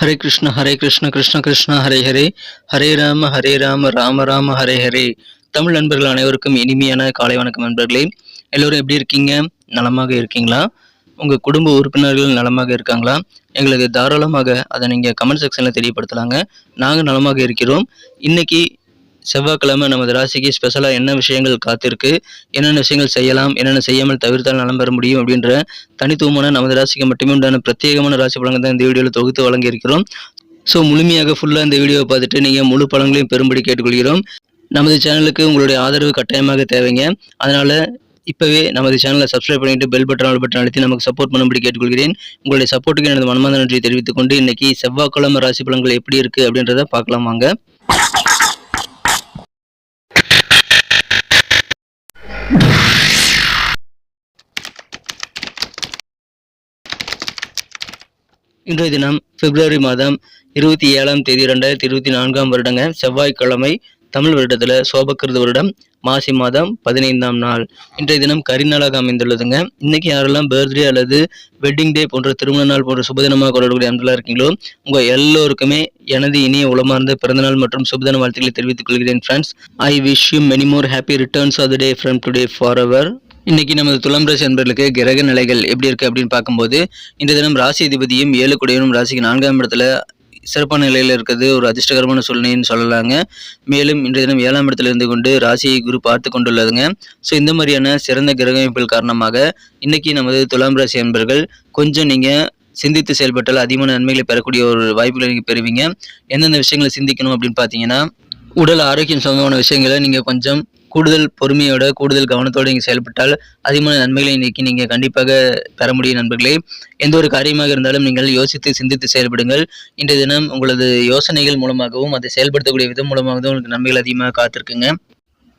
ஹரே கிருஷ்ண ஹரே கிருஷ்ண கிருஷ்ண கிருஷ்ண ஹரே ஹரே. ஹரே ராம ஹரே ராம ராம ராம ஹரே ஹரே. தமிழ் நண்பர்கள் அனைவருக்கும் இனிமையான காலை வணக்கம் நண்பர்களே. எல்லோரும் எப்படி இருக்கீங்க? நலமாக இருக்கீங்களா? உங்கள் குடும்ப உறுப்பினர்கள் நலமாக இருக்காங்களா? எங்களுக்கு தாராளமாக அதை நீங்கள் கமெண்ட் செக்ஷனில் தெரியப்படுத்தலாங்க. நாங்கள் நலமாக இருக்கிறோம். இன்றைக்கி செவ்வாய்க்கிழமை நமது ராசிக்கு ஸ்பெஷலாக என்ன விஷயங்கள் காத்திருக்கு என்னென்ன விஷயங்கள் செய்யலாம் என்னென்ன செய்யாமல் தவிர்த்தால் நலம் பெற முடியும் அப்படின்ற தனித்துவமான நமது ராசிக்கு மட்டுமே உண்டான பிரத்யேகமான ராசி பலங்கள் தான் இந்த வீடியோவில் தொகுத்து வழங்கியிருக்கிறோம். ஸோ முழுமையாக ஃபுல்லாக இந்த வீடியோவை பார்த்துட்டு நீங்கள் முழு பழங்களையும் பெரும்படி கேட்டுக்கொள்கிறோம். நமது சேனலுக்கு உங்களுடைய ஆதரவு கட்டாயமாக தேவைங்க. அதனால் இப்போவே நமது சேனலை சப்ஸ்கிரைப் பண்ணிட்டு பெல் பட்டன் ஆல் பட்டன் அழுத்தி நமக்கு சப்போர்ட் பண்ணும்படி கேட்டுக்கொள்கிறேன். உங்களுடைய சப்போர்ட்டுக்கு எனது மனமார்ந்த நன்றியை தெரிவித்துக் கொண்டு இன்னைக்கு செவ்வாய்க்கிழமை ராசி பலன்கள் எப்படி இருக்குது அப்படின்றத பார்க்கலாம் வாங்க. இன்றைய தினம் பிப்ரவரி மாதம் இருபத்தி ஏழாம் தேதி ரெண்டாயிரத்தி இருபத்தி நான்காம் வருடங்க செவ்வாய்க்கிழமை தமிழ் வருடத்தில் சோபக்கிருத வருடம் மாசி மாதம் பதினைந்தாம் நாள். இன்றைய தினம் கரிநாளாக அமைந்துள்ளதுங்க. இன்னைக்கு யாரெல்லாம் பர்த்டே அல்லது வெட்டிங் டே போன்ற திருமண நாள் போன்ற சுபதினமாக கொண்டாடக்கூடிய அன்பெல்லாம் இருக்கீங்களோ உங்கள் எல்லோருக்குமே எனது இனிய உளமார்ந்த பிறந்தநாள் மற்றும் சுபதின வாழ்த்துக்களை தெரிவித்துக் கொள்கிறேன் friends I wish you many more happy returns of the day from today for our இன்னைக்கு நமது துலாம் ராசி அன்பர்களுக்கு கிரக நிலைகள் எப்படி இருக்கு அப்படின்னு பார்க்கும்போது இந்த தினம் ராசி அதிபதியும் ஏழு குடையனும் ராசிக்கு நான்காம் இடத்துல சிறப்பான நிலையில் இருக்கிறது ஒரு அதிர்ஷ்டகரமான சூழ்நிலைன்னு சொல்லலாங்க. மேலும் இன்றைய தினம் ஏழாம் இடத்துல இருந்து கொண்டு ராசியை குரு பார்த்து கொண்டுள்ளதுங்க. ஸோ இந்த மாதிரியான சிறந்த கிரக அமைப்புகள் காரணமாக இன்னைக்கு நமது துலாம் ராசி அன்பர்கள் கொஞ்சம் நீங்கள் சிந்தித்து செயல்பட்டால் அதிகமான நன்மைகளை பெறக்கூடிய ஒரு வாய்ப்புகளை நீங்கள் பெறுவீங்க. எந்தெந்த விஷயங்களை சிந்திக்கணும் அப்படின்னு பார்த்தீங்கன்னா உடல் ஆரோக்கியம் சம்பந்தமான விஷயங்களை நீங்கள் கொஞ்சம் கூடுதல் பொறுமையோட கூடுதல் கவனத்தோடு நீங்கள் செயல்பட்டால் அதிகமான நன்மைகளை இன்னைக்கு நீங்கள் கண்டிப்பாக பெற முடியும் நண்பர்களே. எந்த ஒரு காரியமாக இருந்தாலும் நீங்கள் யோசித்து சிந்தித்து செயல்படுங்கள். இன்றைய தினம் உங்களது யோசனைகள் மூலமாகவும் அதை செயல்படுத்தக்கூடிய விதம் மூலமாகவும் உங்களுக்கு நன்மைகள் அதிகமாக காத்திருக்குங்க.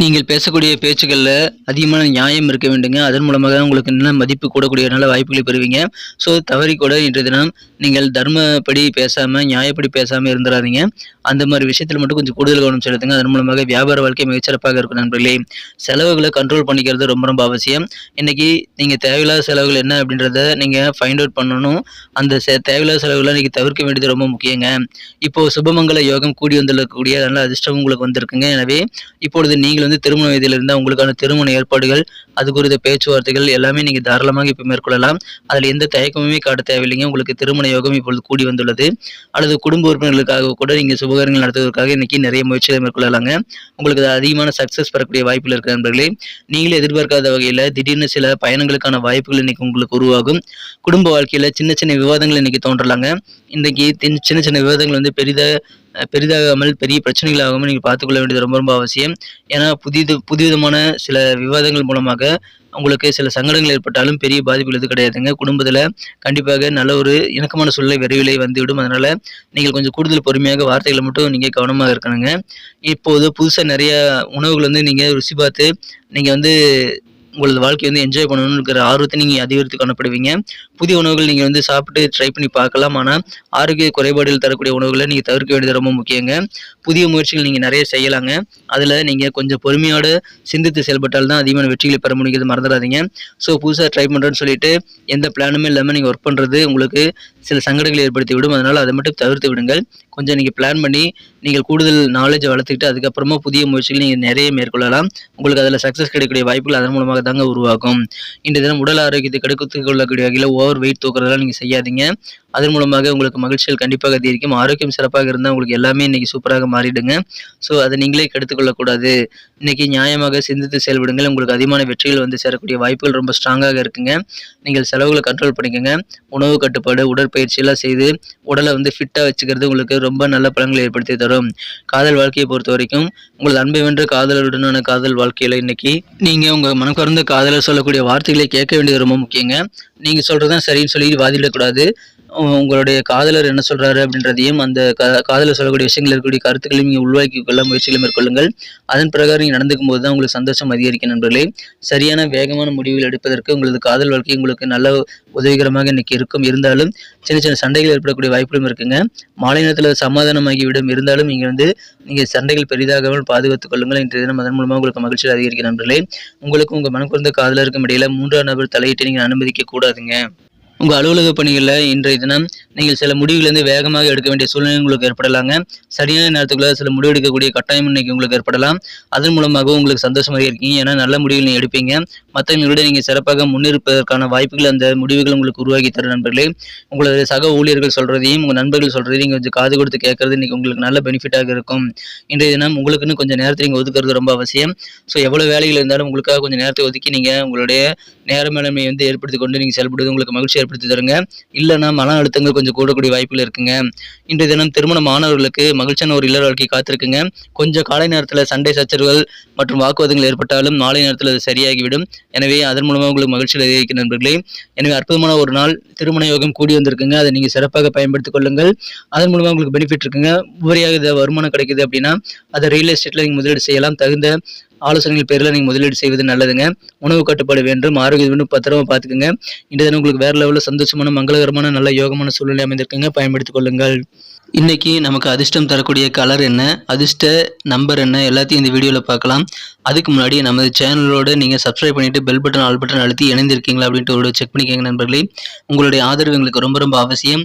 நீங்கள் பேசக்கூடிய பேச்சுக்களில் அதிகமான நியாயம் இருக்க வேண்டுங்க. அதன் மூலமாக உங்களுக்கு நல்ல மதிப்பு கூடக்கூடிய நல்ல வாய்ப்புகளை பெறுவீங்க. ஸோ தவறி கூட இன்றைய தினம் நீங்கள் தர்மப்படி பேசாமல் நியாயப்படி பேசாமல் இருந்துடாதீங்க அந்த மாதிரி விஷயத்தில் மட்டும் கொஞ்சம் கூடுதல் கவனம் செலுத்துங்க. அதன் மூலமாக வியாபார வாழ்க்கை மிகச்சிறப்பாக இருக்கும் நண்பர்களே. செலவுகளை கண்ட்ரோல் பண்ணிக்கிறது ரொம்ப ரொம்ப அவசியம். இன்றைக்கி நீங்கள் தேவையில்லாத செலவுகள் என்ன அப்படின்றத நீங்கள் ஃபைண்ட் அவுட் பண்ணணும். அந்த செ- தேவையில்லாத செலவுகளை நீங்கள் தவிர்க்க வேண்டியது ரொம்ப முக்கியங்க. இப்போது சுபமங்கல யோகம் கூடி வந்துள்ளக்கூடிய நல்ல அதிர்ஷ்டம் உங்களுக்கு வந்திருக்குங்க. எனவே இப்பொழுது நீங்கள் வந்து திருமண வயதில் இருந்தால் உங்களுக்கான திருமண ஏற்பாடுகள் அது குறித்த பேச்சுவார்த்தைகள் எல்லாமே நீங்கள் தாராளமாக இப்போ மேற்கொள்ளலாம். அதில் எந்த தயக்கமுமே காட்ட தேவையில்லைங்க. உங்களுக்கு திருமண யோகம் இப்பொழுது கூடி வந்துள்ளது. அல்லது குடும்ப உறுப்பினர்களுக்காக கூட நீங்கள் சுபகாரியங்கள் நடத்துவதற்காக இன்னைக்கு நிறைய முயற்சிகளை மேற்கொள்ளலாங்க. உங்களுக்கு அது அதிகமான சக்ஸஸ் பெறக்கூடிய வாய்ப்புகள் இருக்கிற நண்பர்களே. நீங்களே எதிர்பார்க்காத வகையில் திடீர்னு சில பயணங்களுக்கான வாய்ப்புகள் இன்னைக்கு உங்களுக்கு உருவாகும். குடும்ப வாழ்க்கையில் சின்ன சின்ன விவாதங்கள் இன்னைக்கு தோன்றலாங்க. இன்றைக்கி சின்ன சின்ன விவாதங்கள் வந்து பெரிதாக பெரிதாகாமல் பெரிய பிரச்சனைகளாகாமல் நீங்கள் பார்த்துக்கொள்ள வேண்டியது ரொம்ப ரொம்ப அவசியம். ஏன்னா புதிது புதுவிதமான சில விவாதங்கள் மூலமாக உங்களுக்கு சில சங்கடங்கள் ஏற்பட்டாலும் பெரிய பாதிப்புகள் எதுவும் கிடையாதுங்க. குடும்பத்தில் கண்டிப்பாக நல்ல ஒரு இணக்கமான சூழ்நிலை விரைவிலே வந்துவிடும். அதனால் நீங்கள் கொஞ்சம் கூடுதல் பொறுமையாக வார்த்தைகளை மட்டும் நீங்கள் கவனமாக இருக்கணுங்க. இப்போது புதுசாக நிறைய உணவுகள் வந்து நீங்கள் ருசி பார்த்து நீங்கள் வந்து உங்களது வாழ்க்கையை வந்து என்ஜாய் பண்ணணும்னு இருக்கிற ஆர்வத்தை நீங்கள் அதிகரித்து காணப்படுவீங்க. புதிய உணவுகள் நீங்கள் வந்து சாப்பிட்டு ட்ரை பண்ணி பார்க்கலாம். ஆனால் ஆரோக்கிய குறைபாடுகள் தரக்கூடிய உணவுகளை நீங்கள் தவிர்க்க வேண்டியது ரொம்ப முக்கியங்க. புதிய முயற்சிகள் நீங்கள் நிறைய செய்யலாங்க. அதில் நீங்கள் கொஞ்சம் பொறுமையோடு சிந்தித்து செயல்பட்டால் தான் அதிகமான வெற்றிகளை பெற முடியுது மறந்துடாதீங்க. ஸோ புதுசாக ட்ரை பண்ணுறேன்னு சொல்லிட்டு எந்த பிளானுமே இல்லாமல் நீங்கள் ஒர்க் பண்ணுறது உங்களுக்கு சில சங்கடங்களை ஏற்படுத்தி விடும். அதனால் அதை மட்டும் தவிர்த்து விடுங்கள். கொஞ்சம் நீங்கள் பிளான் பண்ணி நீங்கள் கூடுதல் நாலேஜ் வளர்த்துக்கிட்டு அதுக்கப்புறமா புதிய முயற்சிகள் நீங்கள் நிறைய மேற்கொள்ளலாம். உங்களுக்கு அதில் சக்ஸஸ் கிடைக்கக்கூடிய வாய்ப்புகள் அதன் மூலமாக தாங்க உருவாகும். இன்றைய தினம் உடல் ஆரோக்கியத்தை கெடுத்து கொள்ளக்கூடிய வகையில் ஓவர் வெயிட் தூக்குறதெல்லாம் நீங்கள் செய்யாதீங்க. அதன் மூலமாக உங்களுக்கு மகிழ்ச்சிகள் கண்டிப்பாக அதிகரிக்கும். ஆரோக்கியம் சிறப்பாக இருந்தால் உங்களுக்கு எல்லாமே இன்றைக்கி சூப்பராக மாறிடுங்க. ஸோ அதை நீங்களே கெடுத்துக்கொள்ளக்கூடாது. இன்றைக்கி இன்னைக்கு நியாயமாக சிந்தித்து செயல்படுங்கள். உங்களுக்கு அதிகமான வெற்றிகள் வந்து சேரக்கூடிய வாய்ப்புகள் ரொம்ப ஸ்ட்ராங்காக இருக்குங்க. நீங்கள் செலவுகளை கண்ட்ரோல் பண்ணிக்கோங்க. உணவு கட்டுப்பாடு உடற்பயிற்சியெல்லாம் செய்து உடலை வந்து ஃபிட்டாக வச்சுக்கிறது உங்களுக்கு ரொம்ப நல்ல பலன்களை ஏற்படுத்தி தரும். காதல் வாழ்க்கையை பொறுத்த வரைக்கும் உங்கள் அன்பை வென்ற காதலருடனான காதல் வாழ்க்கையில் இன்னைக்கு நீங்கள் உங்கள் மனக்கறந்த காதலர் சொல்லக்கூடிய வார்த்தைகளை கேட்க வேண்டியது ரொம்ப முக்கியங்க. நீங்கள் சொல்கிறது தான் சரின்னு சொல்லி வாதிடக்கூடாது. உங்களுடைய காதலர் என்ன சொல்கிறாரு அப்படின்றதையும் அந்த கா காதலர் சொல்லக்கூடிய விஷயங்கள் இருக்கக்கூடிய கருத்துக்களையும் நீங்கள் உள்வாக்கி கொள்ள முயற்சிகளை மேற்கொள்ளுங்கள். அதன் பிரகாரம் நீங்கள் நடந்துக்கும் போது தான் உங்களுக்கு சந்தோஷம் அதிகரிக்கும் நண்பர்களே. சரியான வேகமான முடிவுகள் எடுப்பதற்கு உங்களது காதல் வாழ்க்கை உங்களுக்கு நல்ல உதவிகரமாக இன்னைக்கு இருக்கும். இருந்தாலும் சின்ன சின்ன சண்டைகள் ஏற்படக்கூடிய வாய்ப்புகளும் இருக்குங்க. மாலை நேரத்தில் சமாதானமாகிவிடும். இருந்தாலும் நீங்கள் வந்து நீங்கள் சண்டைகள் பெரிதாகாமல் பாதுகாத்துக் கொள்ளுங்கள். இன்றைய தினம் அதன் மூலமாக உங்களுக்கு மகிழ்ச்சி அதிகரிக்கும் நண்பர்களே. உங்களுக்கும் உங்கள் மனக்குறந்த காதலருக்கும் இடையில மூன்றாம் நபர் தலையிட்டு நீங்கள் அனுமதிக்க கூடாதுங்க. உங்கள் அலுவலக பணிகளில் இன்றைய தினம் நீங்கள் சில முடிவுலேருந்து வேகமாக எடுக்க வேண்டிய சூழ்நிலை உங்களுக்கு ஏற்படலாங்க. சரியான நேரத்துக்குள்ள சில முடிவு எடுக்கக்கூடிய கட்டாயம் இன்னைக்கு உங்களுக்கு ஏற்படலாம். அதன் மூலமாக உங்களுக்கு சந்தோஷமாக இருக்கீங்க. ஏன்னா நல்ல முடிவுகள் நீங்கள் எடுப்பீங்க. மற்றவங்களோட நீங்கள் சிறப்பாக முன்னிருப்பதற்கான வாய்ப்புகள் அந்த முடிவுகள் உங்களுக்கு உருவாக்கி தரும் நண்பர்களே. உங்களது சக ஊழியர்கள் சொல்கிறதையும் உங்கள் நண்பர்கள் சொல்கிறதையும் நீங்கள் கொஞ்சம் காது கொடுத்து கேட்கறது இன்னைக்கு உங்களுக்கு நல்ல பெனிஃபிட்டாக இருக்கும். இன்றைய தினம் உங்களுக்குன்னு கொஞ்சம் நேரத்தை நீங்கள் ஒதுக்குறது ரொம்ப அவசியம். ஸோ எவ்வளோ வேலைகள் இருந்தாலும் உங்களுக்காக கொஞ்சம் நேரத்தை ஒதுக்கி நீங்கள் உங்களுடைய நேர மேலாண்மையை வந்து ஏற்படுத்தி கொண்டு நீங்கள் செயல்படுவது உங்களுக்கு மகிழ்ச்சி ஏற்படுத்தி தருங்க. இல்லைன்னா மன அழுத்தங்கள் கொஞ்சம் கூடக்கூடிய வாய்ப்புகள் இருக்குங்க. இன்றைய தினம் திருமண மாணவர்களுக்கு மகிழ்ச்சியான ஒரு இல்லற வாழ்க்கை காத்திருக்குங்க. கொஞ்சம் காலை நேரத்தில் சண்டை சச்சரவுகள் மற்றும் வாக்குவாதங்கள் ஏற்பட்டாலும் மாலை நேரத்தில் அது சரியாகிவிடும். எனவே அதன் மூலமாக உங்களுக்கு மகிழ்ச்சியில் அதிகரிக்கும் நண்பர்களே. எனவே அற்புதமான ஒரு நாள் திருமண யோகம் கூடி வந்திருக்குங்க. அதை நீங்கள் சிறப்பாக பயன்படுத்திக் கொள்ளுங்கள். அதன் மூலமாக உங்களுக்கு பெனிஃபிட் இருக்குங்க. உபரியாக வருமானம் கிடைக்குது அப்படின்னா அதை ரியல் எஸ்டேட்டில் நீங்கள் முதலீடு செய்யலாம். தகுந்த ஆலோசனைகள் பேரில் நீங்கள் முதலீடு செய்வது நல்லதுங்க. உணவு கட்டுப்பாடு வேண்டும். ஆரோக்கியம் வேண்டும். பத்திரமா பார்த்துக்குங்க. இன்றைய தினம் உங்களுக்கு வேற லெவலில் சந்தோஷமான மங்களகரமான நல்ல யோகமான சூழ்நிலை அமைந்திருக்குங்க. பயன்படுத்திக் கொள்ளுங்கள். இன்றைக்கி நமக்கு அதிர்ஷ்டம் தரக்கூடிய கலர் என்ன? அதிர்ஷ்ட நம்பர் என்ன? எல்லாத்தையும் இந்த வீடியோவில் பார்க்கலாம். அதுக்கு முன்னாடி நமது சேனலோட நீங்கள் சப்ஸ்கிரைப் பண்ணிவிட்டு பெல் பட்டன் ஆல் பட்டன் அழுத்தி இணைந்திருக்கீங்களா அப்படின்ட்டு ஒரு செக் பண்ணிக்கோங்க நண்பர்களே. உங்களுடைய ஆதரவு எங்களுக்கு ரொம்ப ரொம்ப அவசியம்.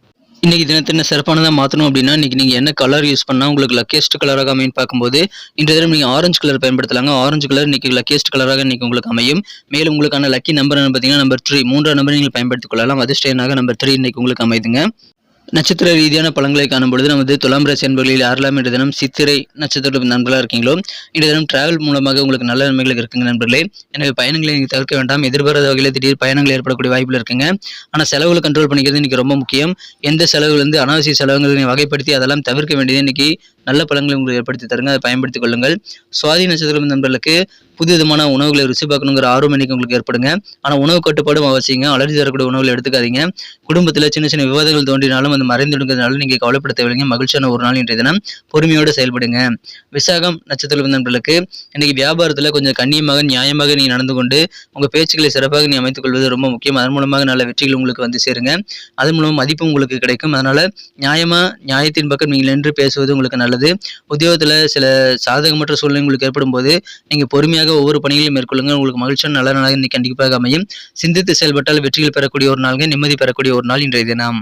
இன்னைக்கு தினத்தை என்ன சிறப்பானதாக மாற்றணும் அப்படின்னா இன்னைக்கு நீங்கள் என்ன கலர் யூஸ் பண்ணால் உங்களுக்கு லக்கேஸ்ட் கலராக அமையும் பார்க்கும்போது இன்றைய தினம் நீங்கள் ஆரஞ்சு கலர் பயன்படுத்தலாங்க. ஆரஞ்சு கலர் இன்னைக்கு லக்கேஸ்ட் கலராக இன்றைக்கி உங்களுக்கு அமையும். மேலும் உங்களுக்கான லக்கி நம்பர் பார்த்தீங்கன்னா நம்பர் த்ரீ மூன்றாம் நம்பர் நீங்கள் பயன்படுத்திக் கொள்ளலாம். அதிர்ஷ்ட எண்ணாக நம்பர் த்ரீ இன்றைக்கி உங்களுக்கு அமைதுங்க. நட்சத்திர ரீதியான பலன்களை காணும் பொழுது நமது துலாம் ராசி என்பர்களில் யாரெல்லாம் இன்று தினம் சித்திரை நட்சத்திர நண்பர்களாக இருக்கீங்களோ இன்று தினம் டிராவல் மூலமாக உங்களுக்கு நல்ல நன்மைகள் இருக்குங்க நண்பர்களே. எனவே பயணங்களை நீங்கள் தவிர்க்க வேண்டாம். எதிர்பாராத வகையில் திடீர் பயணங்கள் ஏற்படக்கூடிய வாய்ப்பில் இருக்குங்க. ஆனால் செலவுகளை கண்ட்ரோல் பண்ணிக்கிறது இன்றைக்கி ரொம்ப முக்கியம். எந்த செலவுலேருந்து அனாவசிய செலவுகளை நீங்கள் வகைப்படுத்தி அதெல்லாம் தவிர்க்க வேண்டியது இன்னைக்கு நல்ல பலன்களை உங்களுக்கு ஏற்படுத்தி தருங்க. அதை பயன்படுத்திக் கொள்ளுங்கள். சுவாதி நட்சத்திரம் நண்பர்களுக்கு புது விதமான உணவுகளை ருசி பார்க்கணுங்கிற ஆர்வம் இன்னைக்கு உங்களுக்கு ஏற்படுங்க. ஆனால் உணவு கட்டுப்பாடும் அவசியங்க. அலர்ஜி தரக்கூடிய உணவுகளை எடுத்துக்காதீங்க. குடும்பத்தில் சின்ன சின்ன விவாதங்கள் தோன்றினாலும் அது மறைந்துடுங்கிறதுனால நீங்கள் கவலைப்பட தேவையில்லைங்க. மகிழ்ச்சியான ஒரு நாள் இன்றைய தினம். பொறுமையோடு செயல்படுங்க. விசாகம் நட்சத்திர நண்பர்களுக்கு இன்னைக்கு வியாபாரத்தில் கொஞ்சம் கண்ணியமாக நியாயமாக நீ நடந்து கொண்டு உங்கள் பேச்சுக்களை சிறப்பாக நீ அமைத்துக் கொள்வது ரொம்ப முக்கியம். அதன் மூலமாக நல்ல வெற்றிகள் உங்களுக்கு வந்து சேருங்க. அதன் மூலம் மதிப்பு உங்களுக்கு கிடைக்கும். அதனால நியாயமா நியாயத்தின் பக்கம் நீங்கள் நின்று பேசுவது உங்களுக்கு நல்லது. உத்தியோகத்தில் சில சாதகமற்ற சூழ்நிலை உங்களுக்கு ஏற்படும் போது நீங்கள் பொறுமையாக ஒவ்வொரு பணிகளையும் மேற்கொள்ளுங்க. உங்களுக்கு மகிழ்ச்சியான நல்ல நாளாக இன்னைக்கு கண்டிப்பாக அமையும். சிந்தித்து செயல்பட்டால் வெற்றிகள் பெறக்கூடிய ஒரு நாள்ங்க. நிம்மதி பெறக்கூடிய ஒரு நாள் இன்றைய தினம்.